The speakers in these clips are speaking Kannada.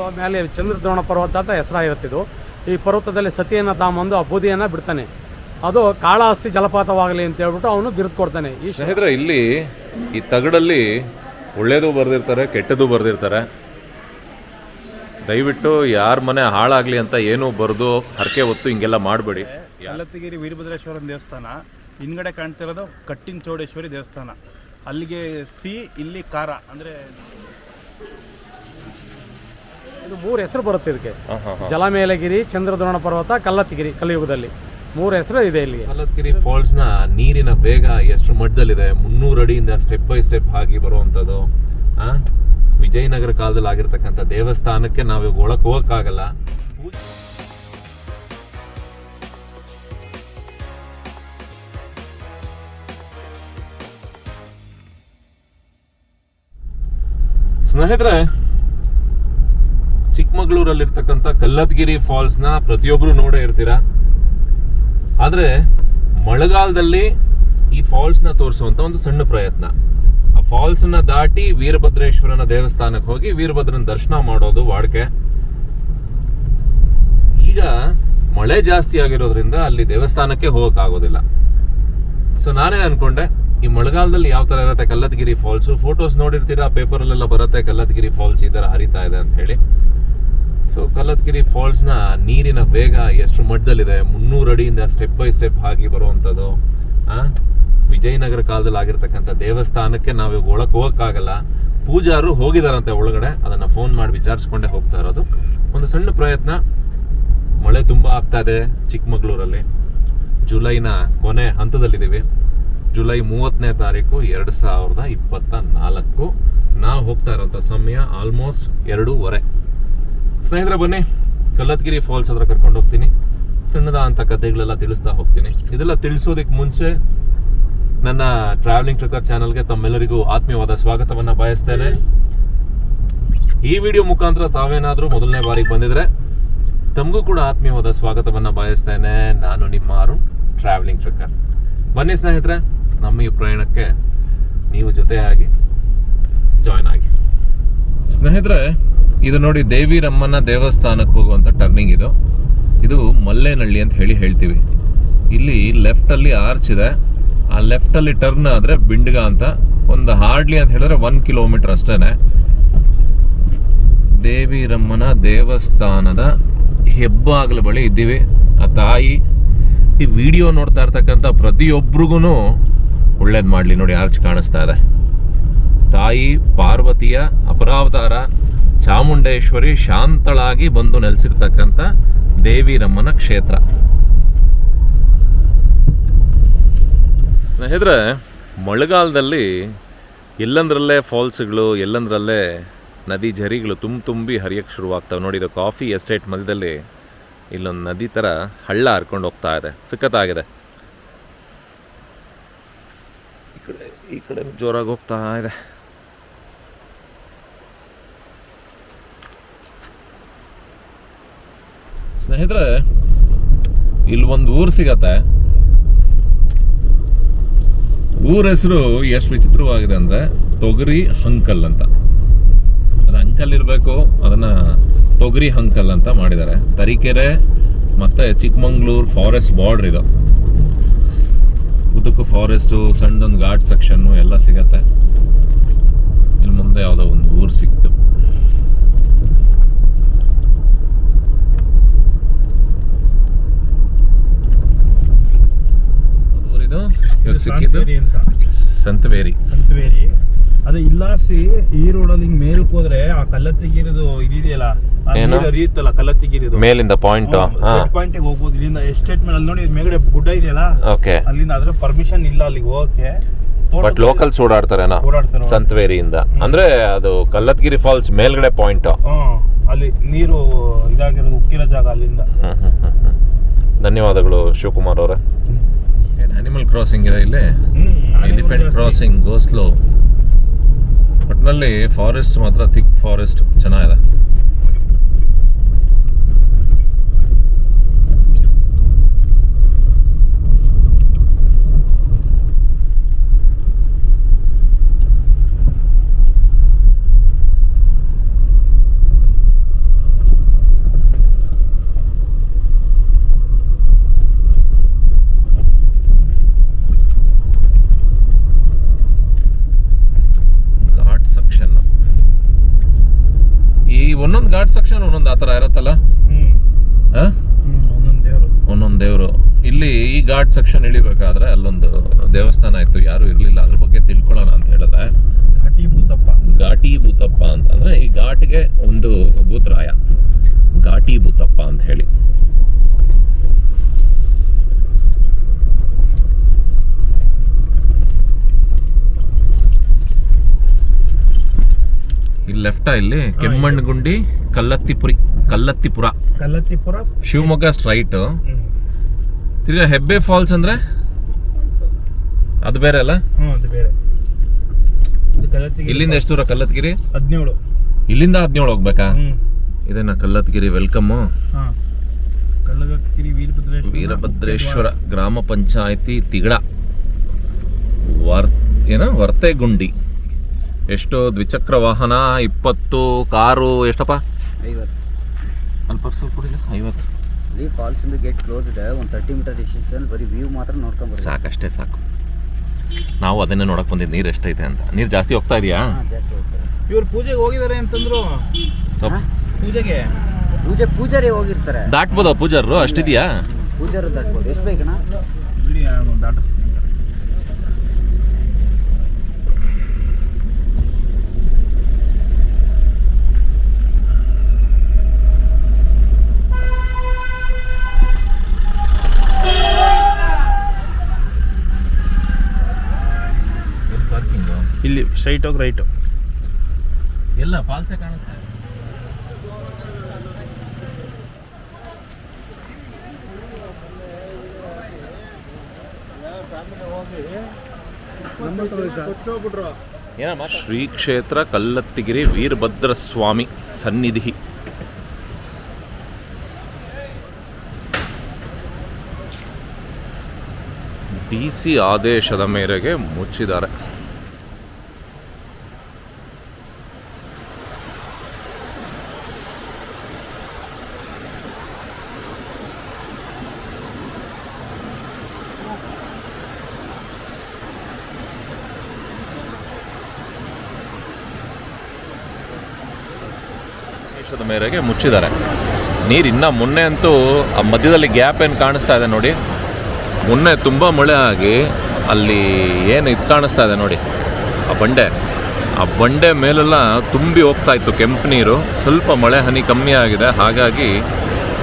ಬಂದು ಮೇಲೆ ಚಂದ್ರದ್ರೋಣ ಪರ್ವತ ಅಂತ ಹೆಸರಾಗಿರುತ್ತಿದ್ದು ಈ ಪರ್ವತದಲ್ಲಿ ಸತಿಯನ್ನು ತಾಂಬಂದು ಆ ಬೂದಿಯನ್ನು ಬಿಡ್ತಾನೆ. ಅದು ಕಾಳಹಸ್ತಿ ಜಲಪಾತವಾಗಲಿ ಅಂತ ಹೇಳ್ಬಿಟ್ಟು ಅವನು ಬಿರುದು ಕೊಡ್ತಾನೆ. ಈ ಸ್ನೇಹಿತರೆ ಇಲ್ಲಿ ಈ ತಗಡಲ್ಲಿ ಒಳ್ಳೇದು ಬರೆದಿರ್ತಾರೆ ಕೆಟ್ಟದ್ದು ಬರೆದಿರ್ತಾರೆ. ದಯವಿಟ್ಟು ಯಾರ ಮನೆ ಹಾಳಾಗ್ಲಿ ಅಂತ ಏನೂ ಬರೆದು ಹರಕೆ ಹೊತ್ತು ಹಿಂಗೆಲ್ಲ ಮಾಡಬೇಡಿ. ಕಲ್ಲತ್ತಿಗಿರಿ ವೀರಭದ್ರೇಶ್ವರನ ದೇವಸ್ಥಾನ ಹಿಂದ್ಗಡೆ ಕಾಣ್ತಿರೋದು ಕಟ್ಟಿನ ಚೌಡೇಶ್ವರಿ ದೇವಸ್ಥಾನ. ಅಲ್ಲಿಗೆ ಸಿ ಇಲ್ಲಿ ಖಾರ ಅಂದರೆ ಇದು ಮೂರು ಹೆಸರು ಬರುತ್ತೆ ಇದಕ್ಕೆ. ಜಲಮೇಲಗಿರಿ ಚಂದ್ರದ್ರೋಣ ಪರ್ವತ ಕಲ್ಲತ್ತಿಗಿರಿ ಕಲಿಯುಗದಲ್ಲಿ. ಮೂರು ಹೆಸರು ಇದೆ ಇಲ್ಲಿ. ಕಲ್ಲತ್ಗಿರಿ ಫಾಲ್ಸ್ನ ನೀರಿನ ವೇಗ ಎಷ್ಟು ಮಟ್ಟದಲ್ಲಿದೆ? ಮುನ್ನೂರು ಅಡಿಯಿಂದ ಸ್ಟೆಪ್ ಬೈ ಸ್ಟೆಪ್ ಆಗಿ ಬರುವಂತದ್ದು ವಿಜಯನಗರ ಕಾಲದಲ್ಲಿ ಆಗಿರ್ತಕ್ಕಂಥ ದೇವಸ್ಥಾನಕ್ಕೆ ನಾವು ಒಳಕ್ ಹೋಗಕ್ಕಾಗಲ್ಲ. ಸ್ನೇಹಿತರೆ ಚಿಕ್ಕಮಗಳೂರಲ್ಲಿರ್ತಕ್ಕಂಥ ಕಲ್ಲತ್ಗಿರಿ ಫಾಲ್ಸ್ನ ಪ್ರತಿಯೊಬ್ಬರು ನೋಡೇ ಇರ್ತೀರ? ಆದರೆ ಮಳೆಗಾಲದಲ್ಲಿ ಈ ಫಾಲ್ಸ್ನ ತೋರಿಸುವಂಥ ಒಂದು ಸಣ್ಣ ಪ್ರಯತ್ನ. ಆ ಫಾಲ್ಸ್ನ ದಾಟಿ ವೀರಭದ್ರೇಶ್ವರನ ದೇವಸ್ಥಾನಕ್ಕೆ ಹೋಗಿ ವೀರಭದ್ರನ ದರ್ಶನ ಮಾಡೋದು ವಾಡಿಕೆ. ಈಗ ಮಳೆ ಜಾಸ್ತಿ ಆಗಿರೋದ್ರಿಂದ ಅಲ್ಲಿ ದೇವಸ್ಥಾನಕ್ಕೆ ಹೋಗೋಕ್ಕಾಗೋದಿಲ್ಲ. ಸೊ ನಾನೇನು ಅನ್ಕೊಂಡೆ, ಈ ಮಳೆಗಾಲದಲ್ಲಿ ಯಾವ ತರ ಇರುತ್ತೆ ಕಲ್ಲತ್ಗಿರಿ ಫಾಲ್ಸ್? ಫೋಟೋಸ್ ನೋಡಿರ್ತೀರಾ? ಪೇಪರಲ್ಲೆಲ್ಲ ಬರುತ್ತೆ ಕಲ್ಲತ್ಗಿರಿ ಫಾಲ್ಸ್ ಈ ತರ ಹರಿತಾ ಇದೆ ಅಂತ ಹೇಳಿ. ಸೊ ಕಲ್ಲತ್ಗಿರಿ ಫಾಲ್ಸ್ನ ನೀರಿನ ವೇಗ ಎಷ್ಟು ಮಟ್ಟದಲ್ಲಿದೆ? ಮುನ್ನೂರು ಅಡಿಯಿಂದ ಸ್ಟೆಪ್ ಬೈ ಸ್ಟೆಪ್ ಆಗಿ ಬರುವಂಥದ್ದು. ವಿಜಯನಗರ ಕಾಲದಲ್ಲಿ ಆಗಿರ್ತಕ್ಕಂಥ ದೇವಸ್ಥಾನಕ್ಕೆ ನಾವು ಇವಾಗ ಒಳಗೆ ಹೋಗಕ್ಕಾಗಲ್ಲ. ಪೂಜಾರು ಹೋಗಿದಾರಂತೆ ಒಳಗಡೆ. ಅದನ್ನ ಫೋನ್ ಮಾಡಿ ವಿಚಾರಿಸ್ಕೊಂಡೇ ಹೋಗ್ತಾ ಇರೋದು. ಒಂದು ಸಣ್ಣ ಪ್ರಯತ್ನ. ಮಳೆ ತುಂಬಾ ಆಗ್ತಾ ಇದೆ ಚಿಕ್ಕಮಗಳೂರಲ್ಲಿ. ಜುಲೈನ ಕೊನೆ ಹಂತದಲ್ಲಿದ್ದೀವಿ. ಜುಲೈ ಮೂವತ್ತನೇ ತಾರೀಕು ಎರಡು ಸಾವಿರದ ಇಪ್ಪತ್ತ ನಾಲ್ಕು. ನಾವು ಹೋಗ್ತಾ ಇರೋಂಥ ಸಮಯ ಆಲ್ಮೋಸ್ಟ್ ಎರಡೂವರೆ. ಸ್ನೇಹಿತರೆ, ಬನ್ನಿ. ಕಲ್ಲತ್ಗಿರಿ ಫಾಲ್ಸ್ ಹತ್ರ ಕರ್ಕೊಂಡು ಹೋಗ್ತೀನಿ. ಸಣ್ಣದ ಅಂತ ಕಥೆಗಳೆಲ್ಲ ತಿಳಿಸ್ತಾ ಹೋಗ್ತೀನಿ. ಇದೆಲ್ಲ ತಿಳಿಸೋದಕ್ಕೆ ಮುಂಚೆ ನನ್ನ ಟ್ರಾವೆಲಿಂಗ್ ಟ್ರಕರ್ ಚಾನಲ್ಗೆ ತಮ್ಮೆಲ್ಲರಿಗೂ ಆತ್ಮೀಯವಾದ ಸ್ವಾಗತವನ್ನು ಬಯಸ್ತೇನೆ ಈ ವಿಡಿಯೋ ಮುಖಾಂತರ ತಾವೇನಾದರೂ ಮೊದಲನೇ ಬಾರಿಗೆ ಬಂದಿದ್ರೆ ತಮಗೂ ಕೂಡ ಆತ್ಮೀಯವಾದ ಸ್ವಾಗತವನ್ನು ಬಯಸ್ತೇನೆ ನಾನು ನಿಮ್ಮ ಅರುಣ್ ಟ್ರಾವೆಲಿಂಗ್ ಟ್ರಕರ್ ಬನ್ನಿ ಸ್ನೇಹಿತರೆ, ನಮ್ಮ ಈ ಪ್ರಯಾಣಕ್ಕೆ ನೀವು ಜೊತೆಯಾಗಿ ಜಾಯ್ನ್ ಆಗಿ. ಸ್ನೇಹಿತರೆ ಇದು ನೋಡಿ ದೇವಿ ರಮ್ಮನ ದೇವಸ್ಥಾನಕ್ಕೆ ಹೋಗುವಂಥ ಟರ್ನಿಂಗ್ ಇದು. ಇದು ಮಲ್ಲೇನಹಳ್ಳಿ ಅಂತ ಹೇಳಿ ಹೇಳ್ತೀವಿ. ಇಲ್ಲಿ ಲೆಫ್ಟಲ್ಲಿ ಆರ್ಚ್ ಇದೆ. ಆ ಲೆಫ್ಟಲ್ಲಿ ಟರ್ನ್ ಆದರೆ ಬಿಂಡ್ಗ ಅಂತ. ಒಂದು ಹಾರ್ಡ್ಲಿ ಅಂತ ಹೇಳಿದ್ರೆ ಒನ್ ಕಿಲೋಮೀಟರ್ ದೇವಿ ರಮ್ಮನ ದೇವಸ್ಥಾನದ ಹೆಬ್ಬಾಗಲ ಬಳಿ ಇದ್ದೀವಿ. ಆ ತಾಯಿ ಈ ವಿಡಿಯೋ ನೋಡ್ತಾ ಇರ್ತಕ್ಕಂಥ ಪ್ರತಿಯೊಬ್ಬರಿಗೂ ಒಳ್ಳೇದು ಮಾಡಲಿ ನೋಡಿ ಆರ್ಚ್ ಕಾಣಿಸ್ತಾ ಇದೆ. ತಾಯಿ ಪಾರ್ವತಿಯ ಅಪರಾವತಾರ ಚಾಮುಂಡೇಶ್ವರಿ ಶಾಂತಳಾಗಿ ಬಂದು ನೆಲೆಸಿರ್ತಕ್ಕಂಥ ದೇವಿರಮ್ಮನ ಕ್ಷೇತ್ರ. ಸ್ನೇಹಿತರೆ, ಮಳೆಗಾಲದಲ್ಲಿ ಎಲ್ಲಂದ್ರಲ್ಲೇ ಫಾಲ್ಸ್ಗಳು, ಎಲ್ಲಂದ್ರಲ್ಲೇ ನದಿ ಝರಿಗಳು ತುಂಬ ತುಂಬಿ ಹರಿಯಕ್ಕೆ ಶುರುವಾಗ್ತವೆ. ನೋಡಿ, ಇದು ಕಾಫಿ ಎಸ್ಟೇಟ್ ಮಧ್ಯದಲ್ಲಿ ಇಲ್ಲೊಂದು ನದಿ ಥರ ಹಳ್ಳ ಹರ್ಕೊಂಡು ಹೋಗ್ತಾ ಇದೆ. ಸಿಕ್ಕತ್ತಾಗಿದೆ. ಈ ಕಡೆ ಈ ಕಡೆ ಜೋರಾಗಿ ಹೋಗ್ತಾ ಇದೆ. ಸ್ನೇಹಿತರೆ, ಇಲ್ಲಿ ಒಂದು ಊರು ಸಿಗತ್ತೆ. ಊರ ಹೆಸರು ಎಷ್ಟು ವಿಚಿತ್ರವಾಗಿದೆ ಅಂದ್ರೆ ತೊಗರಿ ಹಂಕಲ್ ಅಂತ. ಅದು ಅಂಕಲ್ ಇರಬೇಕು, ಅದನ್ನ ತೊಗರಿ ಹಂಕಲ್ ಅಂತ ಮಾಡಿದ್ದಾರೆ. ತರೀಕೆರೆ ಮತ್ತೆ ಚಿಕ್ಕಮಂಗ್ಳೂರು ಫಾರೆಸ್ಟ್ ಬಾರ್ಡರ್ ಇದು. ಉದ್ದಕ್ಕೂ ಫಾರೆಸ್ಟು ಸಣ್ಣದೊಂದು ಘಾಟ್ ಸೆಕ್ಷನ್ನು ಎಲ್ಲ ಸಿಗತ್ತೆ. ಇಲ್ಲಿ ಮುಂದೆ ಯಾವುದೋ ಒಂದು ಊರು ಸಿಕ್ತು. ಇವಾಗ ಸಿಕ್ಕಿದ್ದು? ಸಾಂತವೇರಿ ಅಂತ. ಸಂತವೇರಿ. ಸಂತವೇರಿ. ಅದೇ ಇಲ್ಲಾಸಿ ಈ ರೋಡಲ್ಲಿ ಹಿಂಗ್ ಮೇಲಕ್ಕೆ ಹೋದ್ರೆ ಆ ಕಲ್ಲತ್ತಿಗಿರಿದು ಇದಿದೆಯಲ್ಲ? ಆ ಏನು? ನೀರು ಹರಿಯುತ್ತಲ್ಲ ಕಲ್ಲತ್ತಿಗಿರಿದು? ಮೇಲಿಂದ ಪಾಯಿಂಟ್ ಹಾ. ಪಾಯಿಂಟ್ ಹೋಗ್ಬೋದು. ಇಲ್ಲಿಂದ ಎಸ್ಟೇಟ್ ಮೇಲೆ ಅಲ್ಲಿ ನೋಡಿ ಮೇಲ್ಗಡೆ ಗುಡ್ಡ ಇದೆಯಲ್ಲ? ಓಕೆ ಅಲ್ಲಿಂದ ಅದ್ರ ಪರ್ಮಿಷನ್ ಇಲ್ಲ ಅಲ್ಲಿಗೆ ಓಕೆ ಬಟ್ ಲೋಕಲ್ಸ್ ಓಡಾಡ್ತಾರೇನೋ ಓಡಾಡ್ತಾರೆ ಸಂತವೇರಿಯಿಂದ. ಅಂದ್ರೆ ಅದು ಕಲ್ಲತ್ಗಿರಿ ಫಾಲ್ಸ್ ಮೇಲ್ಗಡೆ ಪಾಯಿಂಟ್ ಹ್ಮ್ ಅಲ್ಲಿ ನೀರು ಇದಾಗಿರೋದು ಉಕ್ಕಿರೋ ಜಾಗ ಅಲ್ಲಿಂದ. ಧನ್ಯವಾದಗಳು ಶಿವಕುಮಾರ್ ಅವರೇ. ಅನಿಮಲ್ ಕ್ರಾಸಿಂಗ್ ಇದೆ ಇಲ್ಲಿ. ಎಲಿಫೆಂಟ್ ಕ್ರಾಸಿಂಗ್ ಗೋಸ್ಲೋ ಒಟ್ಟಿನಲ್ಲಿ ಫಾರೆಸ್ಟ್ ಮಾತ್ರ ಥಿಕ್ ಫಾರೆಸ್ಟ್ ಚೆನ್ನಾಗಿದೆ ಈ ಸೆಕ್ಷನ್ ಒಂದೊಂದು ಆ ಥರ ಇರತ್ತಲ್ಲ ಒಂದೊಂದು ದೇವರು. ಒಂದೊಂದು ದೇವರು. ಇಲ್ಲಿ ಈ ಘಾಟ್ ಸೆಕ್ಷನ್ ಇಳಿಬೇಕಾದ್ರೆ ಅಲ್ಲೊಂದು ದೇವಸ್ಥಾನ ಇತ್ತು ಯಾರು ಇರಲಿಲ್ಲ. ಅದ್ರ ಬಗ್ಗೆ ತಿಳ್ಕೊಳ್ಳೋಣ ಅಂತ ಹೇಳಿದೆ ಘಾಟಿ ಭೂತಪ್ಪ ಘಾಟಿ ಭೂತಪ್ಪ ಅಂತಂದ್ರೆ ಈ ಘಾಟ್ಗೆ ಒಂದು ಭೂತರಾಯ. ಘಾಟಿ ಭೂತಪ್ಪ ಅಂತ ಹೇಳಿ ಇಲ್ಲಿ ಲೆಫ್ಟ ಇಲ್ಲಿ ಕೆಮ್ಮಣ್ಣಗುಂಡಿ ಕಲ್ಲತ್ತಿಪುರಿ ಕಲ್ಲತ್ತಿಪುರ. ಕಲ್ಲತ್ತಿಪುರ? ಶಿವಮೊಗ್ಗ ಸ್ಟ್ರೈಟ್ ತಿರ್ಗಾ ಹೆಬ್ಬೆ ಫಾಲ್ಸ್ ಅಂದ್ರೆ? ಅದು ಬೇರೆ ಅಲ್ಲ? ಅದು ಬೇರೆ. ಇಲ್ಲಿಂದ ಎಷ್ಟು ದೂರ ಕಲ್ಲತ್ಗಿರಿ ಹದಿನೇಳು. ಇಲ್ಲಿಂದ ಹದಿನೇಳು ಹೋಗ್ಬೇಕಾ? ಇದೇನಾ ಕಲ್ಲತ್ಗಿರಿ ವೆಲ್ಕಮ್ ವೀರಭದ್ರೇಶ್ವರ ಗ್ರಾಮ ಪಂಚಾಯತಿ ತಿಗಡ. ವರ್ ಏನ ವರ್ತೆಗುಂಡಿ. ಎಷ್ಟು ದ್ವಿಚಕ್ರ ವಾಹನ ಇಪ್ಪತ್ತು ಕಾರು ಎಷ್ಟಪ್ಪ? ಐವತ್ತು. ಅಲ್ಲಿ ಪರ್ಸು ಕೊಡಿಲ್ಲ? ಐವತ್ತು. ಇಲ್ಲಿ ಫಾಲ್ಸ್ ಇಂದ ಗೇಟ್ ಕ್ಲೋಸ್ ಇದೆ ಒಂದು ತರ್ಟಿ ಮೀಟರ್ ಡಿಸ್ಟೆನ್ಸ್ ಬರೀ ವ್ಯೂ ಮಾತ್ರ ನೋಡ್ಕೊಂಡು ಸಾಕಷ್ಟೇ ಸಾಕು. ನಾವು ಅದನ್ನೇ ನೋಡಕ್ ಬಂದಿದ್ದು ನೀರು ಎಷ್ಟೈತೆ ಅಂತ. ನೀರು ಜಾಸ್ತಿ ಹೋಗ್ತಾ ಇದೆಯಾ? ಹಾ, ಜಾಸ್ತಿ ಇವ್ರು ಪೂಜೆಗೆ ಹೋಗಿದ್ದಾರೆ ಅಂತಂದ್ರು? ಪೂಜೆಗೆ. ಪೂಜೆ ಪೂಜಾರಿ ಹೋಗಿರ್ತಾರೆ. ದಾಟ್ಬೋದ ಪೂಜಾರರು? ಅಷ್ಟಿದ್ಯಾ ಪೂಜಾರು ದಾಟ್ಬೋದು. ಎಷ್ಟು ಬೇಕಣ್ಣ ಬಿಡಿ ನಾನು ದಾಟಿಸ್ತೀನಿ ಪಾರ್ಕಿಂಗು ಇಲ್ಲಿ ಸ್ಟ್ರೈಟ್ ಹೋಗಿ ರೈಟು ಎಲ್ಲ ಫಾಲ್ಸೇ ಕಾಣುತ್ತೆ. ಶ್ರೀ ಕ್ಷೇತ್ರ ಕಲ್ಲತ್ತಿಗಿರಿ ವೀರಭದ್ರ ಸ್ವಾಮಿ ಸನ್ನಿಧಿ. ಡಿ ಸಿ ಆದೇಶದ ಮೇರೆಗೆ ಮುಚ್ಚಿದ್ದಾರೆ. ಆದೇಶದ ಮೇರೆಗೆ ಮುಚ್ಚಿದ್ದಾರೆ. ನೀರು ಇನ್ನ ಮೊನ್ನೆ ಅಂತೂ ಆ ಮಧ್ಯದಲ್ಲಿ ಗ್ಯಾಪ್ ಏನು ಕಾಣಿಸ್ತಾ ಇದೆ ನೋಡಿ. ಮೊನ್ನೆ ತುಂಬ ಮಳೆ ಆಗಿ ಅಲ್ಲಿ ಏನು ಇದು ಕಾಣಿಸ್ತಾ ಇದೆ ನೋಡಿ. ಆ ಬಂಡೆ. ಆ ಬಂಡೆ ಮೇಲೆಲ್ಲ ತುಂಬಿ ಹೋಗ್ತಾ ಇತ್ತು ಕೆಂಪು ನೀರು. ಸ್ವಲ್ಪ ಮಳೆ ಹನಿ ಕಮ್ಮಿ ಆಗಿದೆ. ಹಾಗಾಗಿ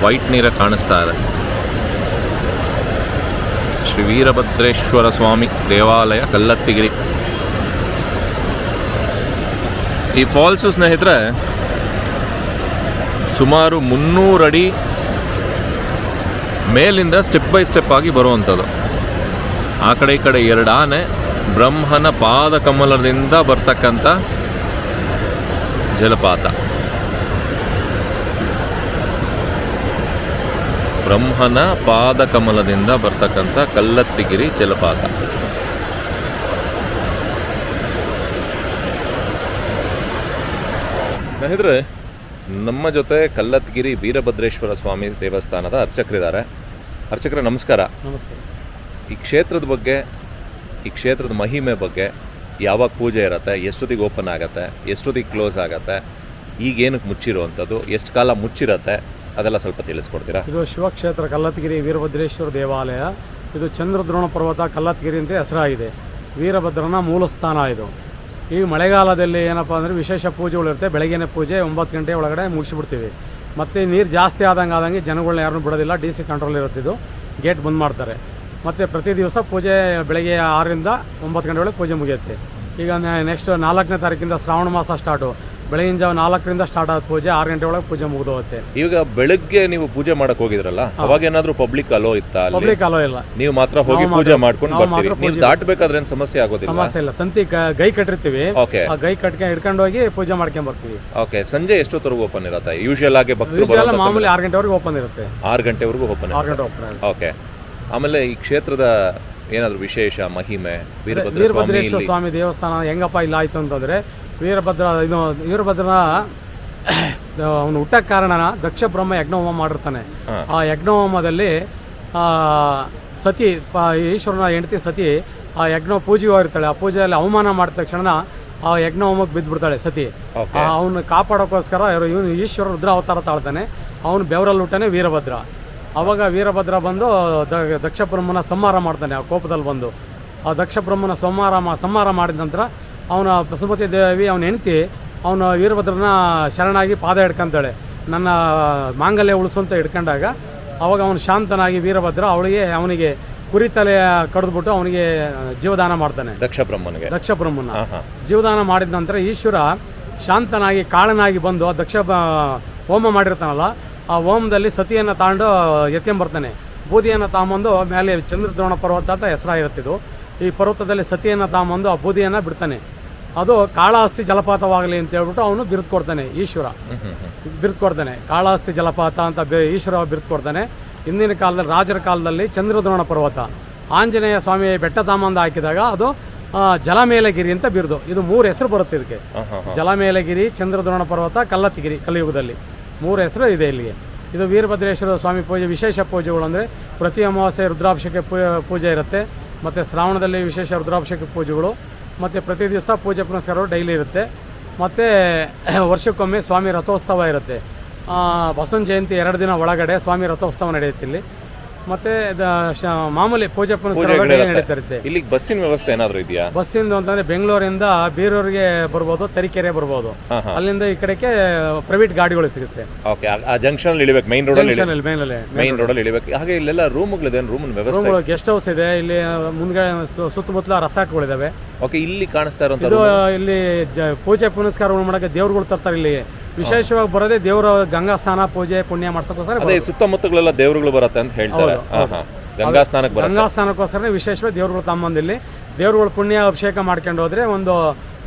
ವೈಟ್ ನೀರೇ ಕಾಣಿಸ್ತಾ ಇದೆ. ಶ್ರೀ ವೀರಭದ್ರೇಶ್ವರ ಸ್ವಾಮಿ ದೇವಾಲಯ ಕಲ್ಲತ್ತಿಗಿರಿ. ಈ ಫಾಲ್ಸು ಸ್ನೇಹಿತರೆ ಸುಮಾರು ಮುನ್ನೂರು ಅಡಿ ಮೇಲಿಂದ ಸ್ಟೆಪ್ ಬೈ ಸ್ಟೆಪ್ ಆಗಿ ಬರುವಂಥದ್ದು. ಆ ಕಡೆ ಈ ಕಡೆ ಎರಡು ಆನೆ, ಬ್ರಹ್ಮನ ಪಾದ ಕಮಲದಿಂದ ಬರ್ತಕ್ಕಂಥ ಜಲಪಾತ. ಬ್ರಹ್ಮನ ಪಾದ ಕಮಲದಿಂದ ಬರ್ತಕ್ಕಂಥ ಕಲ್ಲತ್ತಿಗಿರಿ ಜಲಪಾತ. ಸ್ನೇಹಿತರೆ ನಮ್ಮ ಜೊತೆ ಕಲ್ಲತ್ಗಿರಿ ವೀರಭದ್ರೇಶ್ವರ ಸ್ವಾಮಿ ದೇವಸ್ಥಾನದ ಅರ್ಚಕರಿದ್ದಾರೆ. ಅರ್ಚಕರ ನಮಸ್ಕಾರ. ನಮಸ್ತೆ. ಈ ಕ್ಷೇತ್ರದ ಬಗ್ಗೆ ಈ ಕ್ಷೇತ್ರದ ಮಹಿಮೆ ಬಗ್ಗೆ ಯಾವಾಗ ಪೂಜೆ ಇರುತ್ತೆ ಎಷ್ಟೊತ್ತಿಗೆ ಓಪನ್ ಆಗುತ್ತೆ ಎಷ್ಟೊತ್ತಿಗೆ ಕ್ಲೋಸ್ ಆಗುತ್ತೆ ಈಗೇನಕ್ಕೆ ಮುಚ್ಚಿರುವಂಥದ್ದು ಎಷ್ಟು ಕಾಲ ಮುಚ್ಚಿರತ್ತೆ ಅದೆಲ್ಲ ಸ್ವಲ್ಪ ತಿಳಿಸ್ಕೊಡ್ತೀರಾ? ಇದು ಶಿವಕ್ಷೇತ್ರ ಕಲ್ಲತ್ಗಿರಿ ವೀರಭದ್ರೇಶ್ವರ ದೇವಾಲಯ. ಇದು ಚಂದ್ರದ್ರೋಣ ಪರ್ವತ ಕಲ್ಲತ್ಗಿರಿ ಅಂತ ಹೆಸರಾಗಿದೆ. ವೀರಭದ್ರನ ಮೂಲ ಸ್ಥಾನ ಇದು. ಈ ಮಳೆಗಾಲದಲ್ಲಿ ಏನಪ್ಪ ಅಂದರೆ ವಿಶೇಷ ಪೂಜೆಗಳಿರುತ್ತೆ ಬೆಳಗ್ಗಿನ ಪೂಜೆ, ಒಂಬತ್ತು ಗಂಟೆ ಒಳಗಡೆ ಮುಗಿಸಿಬಿಡ್ತೀವಿ. ಮತ್ತು ನೀರು ಜಾಸ್ತಿ ಆದಂಗೆ ಆದಂಗೆ ಜನಗಳನ್ನ ಯಾರನ್ನೂ ಬಿಡೋದಿಲ್ಲ. ಡಿ ಸಿ ಕಂಟ್ರೋಲ್ ಇರುತ್ತಿದ್ದು ಗೇಟ್ ಬಂದ್ ಮಾಡ್ತಾರೆ. ಮತ್ತು ಪ್ರತಿ ದಿವಸ ಪೂಜೆ ಬೆಳಗ್ಗೆ ಆರರಿಂದ ಒಂಬತ್ತು ಗಂಟೆ ಒಳಗೆ ಪೂಜೆ ಮುಗಿಯುತ್ತೆ. ಈಗ ನೆಕ್ಸ್ಟ್ ನಾಲ್ಕನೇ ತಾರೀಕಿಂದ ಶ್ರಾವಣ ಮಾಸ ಸ್ಟಾರ್ಟು ಬೆಳಗಿನ ಜಾವ ನಾಲ್ಕರಿಂದ ಸ್ಟಾರ್ಟ್ ಆದ ಪೂಜೆ ಆರು ಗಂಟೆ ಒಳಗೆ ಪೂಜೆ ಮುಗಿದು ಹೋಗುತ್ತೆ ಈಗ ಬೆಳಗ್ಗೆ ನೀವು ಪೂಜೆ ಮಾಡಕ್ ಹೋಗಿದ್ರಲ್ಲ ಅವಾಗ ಏನಾದ್ರೂ ಪಬ್ಲಿಕ್ ಅಲೋ ಇತ್ತಾ ಅಲ್ಲಿ? ಪಬ್ಲಿಕ್ ಅಲೋ ಇಲ್ಲ. ನೀವು ಮಾತ್ರ ಹೋಗಿ ನಾವು ಪೂಜೆ ಮಾತ್ರ- ಮಾಡ್ಕೊಂಡು ನಾವು ಬರ್ತೀರಿ. ಮಾತ್ರ ನೀವು ಪೂಜೆ- ದಾಟ್ಬೇಕಾದ್ರೆ ಏನು ಸಮಸ್ಯೆ ಆಗೋದಿಲ್ಲ? ಸಮಸ್ಯೆ ಇಲ್ಲ. ತಂತಿ ಗ- ಗೈ ಕಟ್ಟಿರ್ತೀವಿ. ಓಕೆ ಆ ಗೈ ಕಟ್ಕೊಂಡು ಹಿಡ್ಕೊಂಡು ಹೋಗಿ ಪೂಜೆ ಮಾಡ್ಕೊಂಡ್ ಬರ್ತೀವಿ. ಓಕೆ ಸಂಜೆ ಎಷ್ಟೊತ್ತವರೆಗೂ ಓಪನ್ ಇರುತ್ತೆ? ಯೂಶುವಲ್ ಆಗಿ ಭಕ್ತರು ಮಾಮೂಲಿ ಆರು ಗಂಟೆವರೆಗೆ ಓಪನ್ ಇರುತ್ತೆ. ಆರು ಗಂಟೆವರೆಗೂ ಓಪನ್ ಆರು ಗಂಟೆ ಓಪನ್ ಓಕೆ ಆಮೇಲೆ ಈ ಕ್ಷೇತ್ರದ ಏನಾದ್ರು ವಿಶೇಷ ಮಹಿಮೆ ವೀರಭದ್ರ ಸ್ವಾಮಿ ವೀರಭದ್ರೇಶ್ವರ ಇಲ್ಲಿ? ಸ್ವಾಮಿ ದೇವಸ್ಥಾನ ಹೆಂಗಪ್ಪ ಇಲ್ಲ ಆಯ್ತು ಅಂತಂದ್ರೆ ವೀರಭದ್ರ ಇದು ವೀರಭದ್ರನ ಅವನು ಹುಟ್ಟಕ್ಕೆ ಕಾರಣನ ದಕ್ಷ ಬ್ರಹ್ಮ ಯಜ್ಞಹೋಮ ಮಾಡಿರ್ತಾನೆ. ಆ ಯಜ್ಞಹೋಮದಲ್ಲಿ ಆ, ಸತಿ ಈಶ್ವರನ ಹೆಂಡತಿ ಸತಿ ಆ ಯಜ್ಞ ಪೂಜೆಗೆ ಹೋಗಿರ್ತಾಳೆ ಆ ಪೂಜೆಯಲ್ಲಿ ಅವಮಾನ ಮಾಡಿದ ತಕ್ಷಣ ಆ ಯಜ್ಞ ಹೋಮಕ್ಕೆ ಬಿದ್ದುಬಿಡ್ತಾಳೆ ಸತಿ. ಅವನು ಕಾಪಾಡೋಕ್ಕೋಸ್ಕರ ಇವನು ಈಶ್ವರ ರುದ್ರ ಅವತಾರ ತಾಳ್ತಾನೆ. ಅವನು ಬೆವರಲ್ಲಿ ಹುಟ್ಟಾನೆ ವೀರಭದ್ರ. ಅವಾಗ ವೀರಭದ್ರ ಬಂದು ದ- ದಕ್ಷ ಬ್ರಹ್ಮನ ಸಂಹಾರ ಮಾಡ್ತಾನೆ ಆ ಕೋಪದಲ್ಲಿ ಬಂದು. ಆ ದಕ್ಷ ಬ್ರಹ್ಮನ ಸಂಹಾರ ಮಾ ಸಂಹಾರ ಮಾಡಿದ ನಂತರ ಅವನ ಬಸಮತಿ ದೇವಿ ಅವನ ಹೆಂಡತಿ ಅವನು ವೀರಭದ್ರನ ಶರಣಾಗಿ ಪಾದ ಹಿಡ್ಕೊಂತಾಳೆ. ನನ್ನ ಮಾಂಗಲ್ಯ ಉಳಿಸು ಅಂತ ಹಿಡ್ಕೊಂಡಾಗ ಅವಾಗ ಅವನು ಶಾಂತನಾಗಿ ವೀರಭದ್ರ ಅವಳಿಗೆ ಅವನಿಗೆ ಕುರಿ ತಲೆ ಕಡಿದ್ಬಿಟ್ಟು ಅವನಿಗೆ ಜೀವದಾನ ಮಾಡ್ತಾನೆ. ದಕ್ಷ ಬ್ರಹ್ಮನಿಗೆ ದಕ್ಷ ಬ್ರಹ್ಮನ ಜೀವದಾನ ಮಾಡಿದ ನಂತರ ಈಶ್ವರ ಶಾಂತನಾಗಿ ಕಾಳನಾಗಿ ಬಂದು ಆ ದಕ್ಷ ಹೋಮ ಮಾಡಿರ್ತಾನಲ್ಲ ಆ ಹೋಮದಲ್ಲಿ ಸತಿಯನ್ನು ತಗೊಂಡು ಎತ್ಕೊಂಬರ್ತಾನೆ ಬೂದಿಯನ್ನು ತಗೊಂಬಂದು ಮೇಲೆ ಚಂದ್ರದ್ರೋಣ ಪರ್ವತ ಅಂತ ಹೆಸರಾಗಿರುತ್ತಿದ್ದು ಈ ಪರ್ವತದಲ್ಲಿ ಸತಿಯನ್ನು ತಗೊಂಬಂದು ಆ ಬೂದಿಯನ್ನು ಬಿಡ್ತಾನೆ. ಅದು ಕಾಳಹಸ್ತಿ ಜಲಪಾತವಾಗಲಿ ಅಂತ ಹೇಳ್ಬಿಟ್ಟು ಅವನು ಬಿರುದು ಕೊಡ್ತಾನೆ ಈಶ್ವರ. ಬಿರುದು ಕೊಡ್ತಾನೆ. ಕಾಳಹಸ್ತಿ ಜಲಪಾತ ಅಂತ ಬೆ- ಈಶ್ವರ ಬಿರುದು ಕೊಡ್ತಾನೆ. ಹಿಂದಿನ ಕಾಲದಲ್ಲಿ ರಾಜರ ಕಾಲದಲ್ಲಿ ಚಂದ್ರದ್ರೋಣ ಪರ್ವತ. ಆಂಜನೇಯ ಸ್ವಾಮಿ ಬೆಟ್ಟ ತಾಮಂದ ಹಾಕಿದಾಗ ಅದು ಜಲಮೇಲಗಿರಿ ಅಂತ ಬಿರುದು. ಇದು ಮೂರು ಹೆಸರು ಬರುತ್ತೆ ಇದಕ್ಕೆ. ಜಲಮೇಲಗಿರಿ ಚಂದ್ರದ್ರೋಣ ಪರ್ವತ ಕಲ್ಲತ್ತಿಗಿರಿ ಕಲಿಯುಗದಲ್ಲಿ. ಮೂರು ಹೆಸರು ಇದೆ ಇಲ್ಲಿಗೆ. ಇದು ವೀರಭದ್ರೇಶ್ವರ ಸ್ವಾಮಿ ಪೂಜೆ ವಿಶೇಷ ಪೂಜೆಗಳು ಅಂದರೆ ಪ್ರತಿ ಅಮಾವಾಸ್ಯೆ ರುದ್ರಾಭಿಷೇಕ ಪೂಜೆ ಇರುತ್ತೆ. ಮತ್ತು ಶ್ರಾವಣದಲ್ಲಿ ವಿಶೇಷ ರುದ್ರಾಭಿಷೇಕ ಪೂಜೆಗಳು. ಮತ್ತು ಪ್ರತಿ ದಿವಸ ಪೂಜೆ ಪುನಸ್ಕಾರಗಳು ಡೈಲಿ ಇರುತ್ತೆ. ಮತ್ತು ವರ್ಷಕ್ಕೊಮ್ಮೆ ಸ್ವಾಮಿ ರಥೋತ್ಸವ ಇರುತ್ತೆ. ಆ, ಬಸವನ ಜಯಂತಿ ಎರಡು ದಿನ ಒಳಗಡೆ ಸ್ವಾಮಿ ರಥೋತ್ಸವ ನಡೆಯುತ್ತೆ ಇಲ್ಲಿ. ಮತ್ತೆ ಮಾಮೂಲಿ ಪೂಜೆ ಪುನಸ್ಕಾರ ಡೈಲಿ ನಡೀತಾ ಇರುತ್ತೆ. ಇಲ್ಲಿಗೆ ಬಸ್ಸಿನ ವ್ಯವಸ್ಥೆ ಏನಾದರೂ ಇದೆಯಾ? ಬಸ್ಸಿಂದು ಅಂತಂದ್ರೆ ಬೆಂಗಳೂರಿಂದ ಬೀರೂರಿಗೆ ಬರ್ಬೋದು ತರೀಕೆರೆ ಬರ್ಬೋದು. ಅಲ್ಲಿಂದ ಈ ಕಡೆಗೆ ಪ್ರೈವೇಟ್ ಗಾಡಿಗಳು ಸಿಗುತ್ತೆ. ಓಕೆ ಆ ಜಂಕ್ಷನ್ ಅಲ್ಲಿ ಇಳಿಬೇಕು ಮೈನ್ ರೋಡ್ ಜಂಕ್ಷನ್ ಅಲ್ಲಿ ಮೈನ್ ರೋಡಲ್ಲಿ ಇಳಿಬೇಕು. ಹಾಗೆ ಇಲ್ಲೆಲ್ಲ ರೂಮ್ಗಳಿದೆ ರೂಮ್ ವ್ಯವಸ್ಥೆ? ಗೆಸ್ಟ್ ಹೌಸ್ ಇದೆ ಇಲ್ಲಿ ಮುಂದೆ ಸುತ್ತಮುತ್ತಲ ರೆಸಾರ್ಟ್ಗಳಿದಾವೆ ಓಕೆ ಇಲ್ಲಿ ಕಾಣಿಸ್ತಾ ಇರೋ ಇದು ಇಲ್ಲಿ ಜ- ಪೂಜೆ ಪುನಸ್ಕಾರಗಳು ಮಾಡಕ್ಕೆ ದೇವ್ರುಗಳು ತರ್ತಾರೆ ಇಲ್ಲಿ. ವಿಶೇಷವಾಗಿ ಬರೋದೇ ದೇವರ ಗಂಗಾ ಸ್ನಾನ ಪೂಜೆ ಪುಣ್ಯ ಮಾಡ್ಸೋಕ್ಕೋಸ್ಕರ ಅದೇ ಸುತ್ತಮುತ್ತಗಳೆಲ್ಲ ದೇವರುಗಳು ಬರುತ್ತೆ ಅಂತ ಹೇಳ್ತಾರೆ. ಹಾ ಹಾ ಗಂಗಾ ಸ್ನಾನಕ್ಕೆ ಬರುತ್ತೆ. ಗಂಗಾ ಸ್ನಾನಕ್ಕೋಸ್ಕರ ವಿಶೇಷವಾಗಿ ದೇವ್ರುಗಳು ತಮ್ಮಂದಿಲ್ಲಿ ದೇವ್ರುಗಳು ಪುಣ್ಯ ಅಭಿಷೇಕ ಮಾಡ್ಕೊಂಡು ಹೋದ್ರೆ ಒಂದು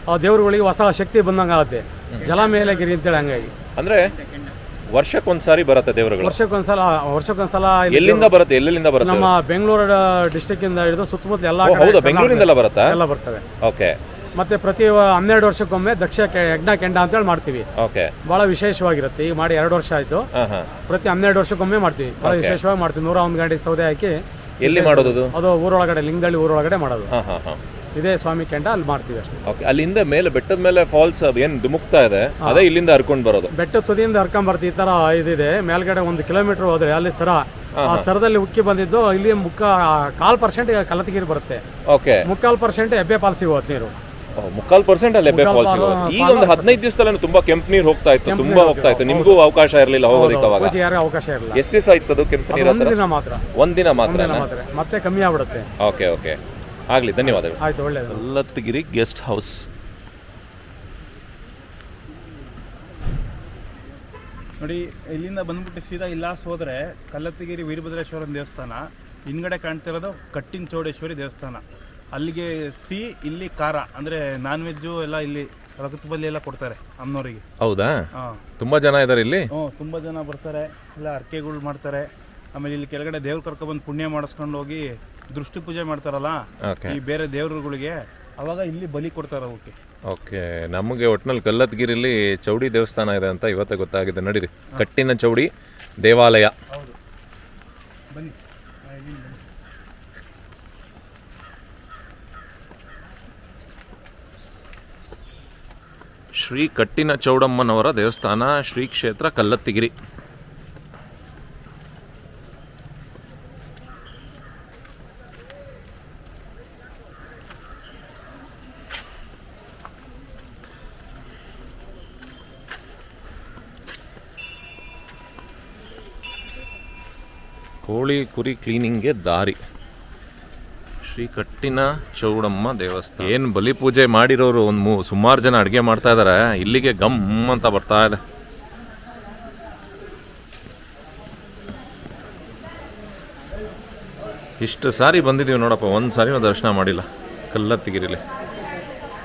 ಆ ದೇವ್ರುಗಳಿಗೆ ಹೊಸ ಶಕ್ತಿ ಬಂದಂಗೆ ಆಗುತ್ತೆ ಜಲ ಮೇಲಗಿರಿ ಅಂತೇಳಿ ಹಂಗಾಗಿ. ಅಂದ್ರೆ ವರ್ಷಕ್ಕೊಂದ್ಸಾರಿ ಬರುತ್ತೆ ದೇವರುಗಳು. ವರ್ಷಕ್ಕೊಂದ್ಸಲ ವರ್ಷಕ್ಕೊಂದ್ಸಲ ಇಲ್ಲಿ ಎಲ್ಲಿಂದ ಬರುತ್ತೆ ಎಲ್ಲೆಲ್ಲಿಂದ ಬರುತ್ತೆ? ನಮ್ಮ ಬೆಂಗಳೂರು ಡಿಸ್ಟ್ರಿಕ್ಟ್ ಇಂದ ಹಿಡಿದು ಸುತ್ತಮುತ್ತ ಎಲ್ಲ ಓ, ಕಡೆ ಹೌದಾ ಬೆಂಗಳೂರಿಂದೆಲ್ಲ ಬರುತ್ತಾ? ಎಲ್ಲ ಬರ್ತವೆ. ಓಕೆ. ಮತ್ತೆ ಪ್ರತಿ ವ- ಹನ್ನೆರಡು ವರ್ಷಕ್ಕೊಮ್ಮೆ ದಕ್ಷ ಕೆ- ಯಜ್ಞ ಕೆಂಡ ಅಂತೇಳಿ ಮಾಡ್ತೀವಿ. ಓಕೆ. ಬಹಳ ವಿಶೇಷವಾಗಿರುತ್ತೆ. ಈಗ ಮಾಡಿ ಎರಡು ವರ್ಷ ಆಯ್ತು. ಹಾ ಹಾ. ಪ್ರತಿ ಹನ್ನೆರಡು ವರ್ಷಕ್ಕೊಮ್ಮೆ ಮಾಡ್ತೀವಿ. ಬಹಳ ವಿಶೇಷವಾಗಿ ಮಾಡ್ತೀವಿ. ನೂರ ಒಂದು ಗಂಟೆ ಸೌದೆ ಹಾಕಿ ಎಲ್ಲಿ ಮಾಡೋದು ಅದು? ಊರೊಳಗಡೆ ಲಿಂಗದಳ್ಳಿ ಊರೊಳಗಡೆ ಮಾಡೋದು. ಹಾ ಹಾ ಹಾ. ಇದೇ ಸ್ವಾಮಿ ಕೆಂಡ ಅಲ್ಲಿ ಮಾಡ್ತೀವಿ ಅಷ್ಟೇ. ಓಕೆ ಅಲ್ಲಿಂದ ಮೇಲೆ ಬೆಟ್ಟದ ಮೇಲೆ ಫಾಲ್ಸ್ ಏನು ಧುಮುಕ್ತಾ ಇದೆ ಅದೇ ಇಲ್ಲಿಂದ ಹರ್ಕೊಂಡು ಬರೋದು. ಬೆಟ್ಟ ತುದಿಯಿಂದ ಹರ್ಕೊಂಡ್ ಬರ್ತೀವಿ ಈ ತರ ಇದಿದೆ. ಮೇಲ್ಗಡೆ ಒಂದು ಕಿಲೋಮೀಟರ್ ಹೋದ್ರೆ ಅಲ್ಲಿ ಸರ ಆ ಸರದಲ್ಲಿ ಉಕ್ಕಿ ಬಂದಿದ್ದು ಇಲ್ಲಿ ಮುಕ್ಕ ಕಾಲ್ ಪರ್ಸೆಂಟ್ ಕಲತಗಿರಿ ಬರುತ್ತೆ. ಓಕೆ ಮುಕ್ಕಾಲ್ ಪರ್ಸೆಂಟ್ ಎಬ್ಬೆ ಪಾಲ್ಸಿಗೆ ಹೋದ್ ನೀರು ಮುಕ್ಕಾಲ್ ಪರ್ಸೆಂಟ್ ಅಲ್ಲಿ ಬೇ ಫಾಲ್ಸ್ ಈಗ ಒಂದು ಹದಿನೈದು ದಿವಸದಲ್ಲಿ ತುಂಬಾ ಕೆಂಪು ನೀರು ಹೋಗ್ತಾ ಇತ್ತು ತುಂಬಾ ಹೋಗ್ತಾ ಇತ್ತು. ನಿಮಗೂ ಅವಕಾಶ ಇರಲಿಲ್ಲ ಹೋಗೋದಕ್ಕೆ ಅವಾಗ. ಯಾರು ಅವಕಾಶ ಇರಲಿಲ್ಲ. ಎಷ್ಟು ದಿವಸ ಇತ್ತು ಅದು ಕೆಂಪು ನೀರು ಒಂದಿನ ದಿನ ಮಾತ್ರ. ಒಂದಿನ ಮಾತ್ರ ದಿನ ಮಾತ್ರ. ಮತ್ತೆ ಕಮ್ಮಿ ಆಗ್ಬಿಡುತ್ತೆ. ಓಕೆ ಓಕೆ ಆಗ್ಲಿ ಧನ್ಯವಾದಗಳು. ಆಯ್ತು ಒಳ್ಳೆಯದು ಕಲ್ಲತ್ತಗಿರಿ ಗೆಸ್ಟ್ ಹೌಸ್. ನೋಡಿ ಇಲ್ಲಿಂದ ಬಂದ್ಬಿಟ್ಟು ಸೀದಾ ಇಲ್ಲಾಸ್ ಹೋದರೆ ಕಲ್ಲತ್ತಗಿರಿ ವೀರಭದ್ರೇಶ್ವರ ದೇವಸ್ಥಾನ ಹಿಂದ್ಗಡೆ ಕಾಣ್ತಿರೋದು ಕಟ್ಟಿನ ಚೌಡೇಶ್ವರಿ ದೇವಸ್ಥಾನ. ಅಲ್ಲಿಗೆ ಸಿ ಇಲ್ಲಿ ಖಾರ ಅಂದರೆ ನಾನ್ ವೆಜ್ಜು ಎಲ್ಲ ಇಲ್ಲಿ ರಗತ್ ಬಲ್ಲಿ ಎಲ್ಲ ಕೊಡ್ತಾರೆ ಅಮ್ಮನವರಿಗೆ. ಹೌದಾ? ಹಾಂ. ತುಂಬಾ ಜನ ಇದಾರೆ ಇಲ್ಲಿ? ಹ್ಞೂ ತುಂಬ ಜನ ಬರ್ತಾರೆ ಎಲ್ಲ ಅರ್ಕೆಗಳು ಮಾಡ್ತಾರೆ. ಆಮೇಲೆ ಇಲ್ಲಿ ಕೆಳಗಡೆ ದೇವ್ರ ಕರ್ಕೊಬಂದು ಪುಣ್ಯ ಮಾಡಿಸ್ಕೊಂಡು ಹೋಗಿ ದೃಷ್ಟಿ ಪೂಜೆ ಮಾಡ್ತಾರಲ್ಲ ಓಕೆ ಈ ಬೇರೆ ದೇವರುಗಳಿಗೆ ಅವಾಗ ಇಲ್ಲಿ ಬಲಿ ಕೊಡ್ತಾರೆ ಅವಕ್ಕೆ ಓಕೆ ನಮಗೆ ಒಟ್ನಲ್ಲಿ ಕಲ್ಲತ್ಗಿರಿಲಿ ಚೌಡಿ ದೇವಸ್ಥಾನ ಇದೆ ಅಂತ ಇವತ್ತೇ ಗೊತ್ತಾಗಿದೆ. ನಡೀರಿ. ಕಟ್ಟಿನ ಚೌಡಿ ದೇವಾಲಯ. ಬನ್ನಿ. ಶ್ರೀ ಕಟ್ಟಿನ ಚೌಡಮ್ಮನವರ ದೇವಸ್ಥಾನ ಶ್ರೀ ಕ್ಷೇತ್ರ ಕಲ್ಲತ್ತಿಗಿರಿ. ಕೋಳಿ ಕುರಿ ಕ್ಲೀನಿಂಗ್ಗೆ ದಾರಿ. ಶ್ರೀ ಕಟ್ಟಿನ ಚೌಡಮ್ಮ ದೇವಸ್ಥಾನ. ಏನು ಬಲಿ ಪೂಜೆ ಮಾಡಿರೋರು ಒಂದು ಮೂ ಸುಮಾರು ಜನ ಅಡುಗೆ ಮಾಡ್ತಾ ಇದ್ದಾರೆ ಇಲ್ಲಿಗೆ ಗಮ್ ಅಂತ ಬರ್ತಾ ಇದೆ. ಇಷ್ಟು ಸಾರಿ ಬಂದಿದ್ದೀವಿ ನೋಡಪ್ಪ. ಒಂದು ಸಾರಿ ದರ್ಶನ ಮಾಡಿಲ್ಲ. ಕಲ್ಲತ್ತಿಗಿರಿಲಿ.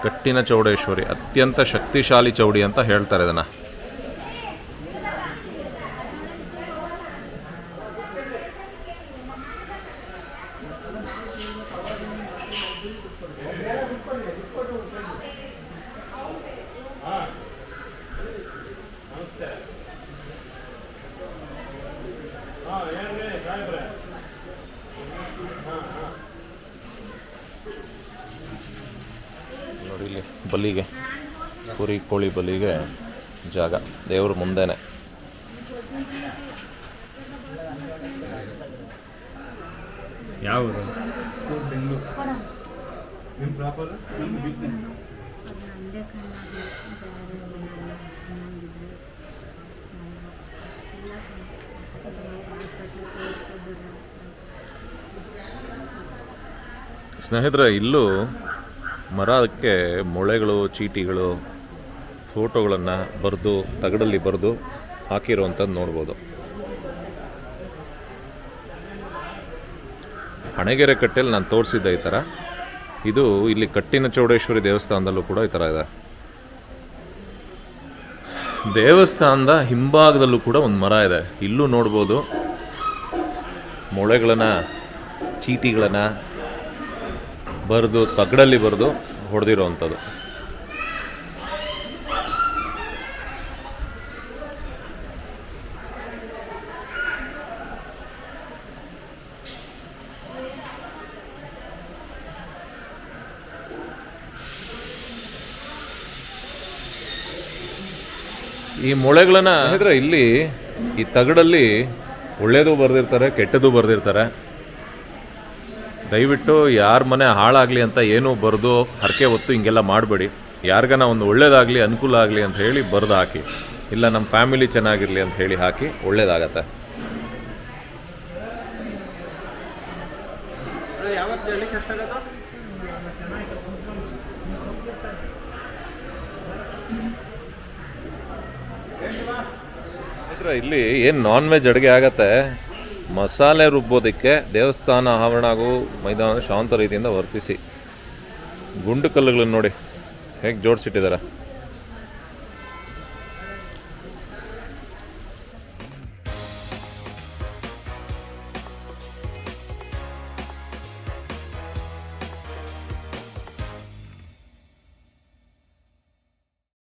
ಕಟ್ಟಿನ ಚೌಡೇಶ್ವರಿ. ಅತ್ಯಂತ ಶಕ್ತಿಶಾಲಿ ಚೌಡಿ ಅಂತ ಹೇಳ್ತಾರೆ ಇದನ್ನು ನೋಡಿ ಇಲ್ಲಿ ಬಲಿಗೆ ಕುರಿ ಕೋಳಿ ಬಲಿಗೆ ಜಾಗ. ದೇವ್ರ ಮುಂದೆನೆ. ಯಾವ ಸ್ನೇಹಿತರೆ ಇಲ್ಲೂ ಮರಕ್ಕೆ ಮೊಳೆಗಳು ಚೀಟಿಗಳು ಫೋಟೋಗಳನ್ನು ಬರೆದು, ತಗಡಲ್ಲಿ ಬರೆದು ಹಾಕಿರುವಂಥದ್ದು ನೋಡ್ಬೋದು. ಹಣೆಗೆರೆ ಕಟ್ಟೆಯಲ್ಲಿ ನಾನು ತೋರಿಸಿದ್ದೆ ಈ ಥರ ಇದು ಇಲ್ಲಿ ಕಟ್ಟಿನ ಚೌಡೇಶ್ವರಿ ದೇವಸ್ಥಾನದಲ್ಲೂ ಕೂಡ ಈ ಥರ ಇದೆ. ದೇವಸ್ಥಾನದ ಹಿಂಭಾಗದಲ್ಲೂ ಕೂಡ ಒಂದು ಮರ ಇದೆ. ಇಲ್ಲೂ ನೋಡ್ಬೋದು. ಮೊಳೆಗಳನ್ನು, ಚೀಟಿಗಳನ್ನು ಬರೆದು, ತಗಡಲ್ಲಿ ಬರೆದು ಹೊಡೆದಿರೋವಂಥದ್ದು ಈ ಮೊಳೆಗಳನ್ನ ಹೇಳಿದ್ರೆ ಇಲ್ಲಿ ಈ ತಗಡಲ್ಲಿ ಒಳ್ಳೇದು ಬರೆದಿರ್ತಾರೆ ಕೆಟ್ಟದ್ದು ಬರೆದಿರ್ತಾರೆ. ದಯವಿಟ್ಟು ಯಾರ ಮನೆ ಹಾಳಾಗಲಿ ಅಂತ ಏನೂ ಬರೆದು ಹರಕೆ ಹೊತ್ತು ಹಿಂಗೆಲ್ಲ ಮಾಡಬೇಡಿ. ಯಾರಿಗಾನ ಒಂದು ಒಳ್ಳೇದಾಗಲಿ, ಅನುಕೂಲ ಆಗಲಿ ಅಂತ ಹೇಳಿ ಬರೆದು ಹಾಕಿ. ಇಲ್ಲ ನಮ್ಮ ಫ್ಯಾಮಿಲಿ ಚೆನ್ನಾಗಿರಲಿ ಅಂತ ಹೇಳಿ ಹಾಕಿ ಒಳ್ಳೇದಾಗತ್ತೆ. ಸ್ನೇಹಿತರೆ, ಇಲ್ಲಿ ಏನು ನಾನ್ ವೆಜ್ ಅಡುಗೆ ಆಗತ್ತೆ? ಮಸಾಲೆ ರುಬ್ಬೋದಕ್ಕೆ ದೇವಸ್ಥಾನ ಆವರಣ ಹಾಗೂ ಮೈದಾನ ಶಾಂತ ರೀತಿಯಿಂದ ವರ್ತಿಸಿ. ಗುಂಡು ಕಲ್ಲುಗಳನ್ನು ನೋಡಿ. ಹೇಗೆ ಜೋಡಿಸಿಟ್ಟಿದ್ದಾರೆ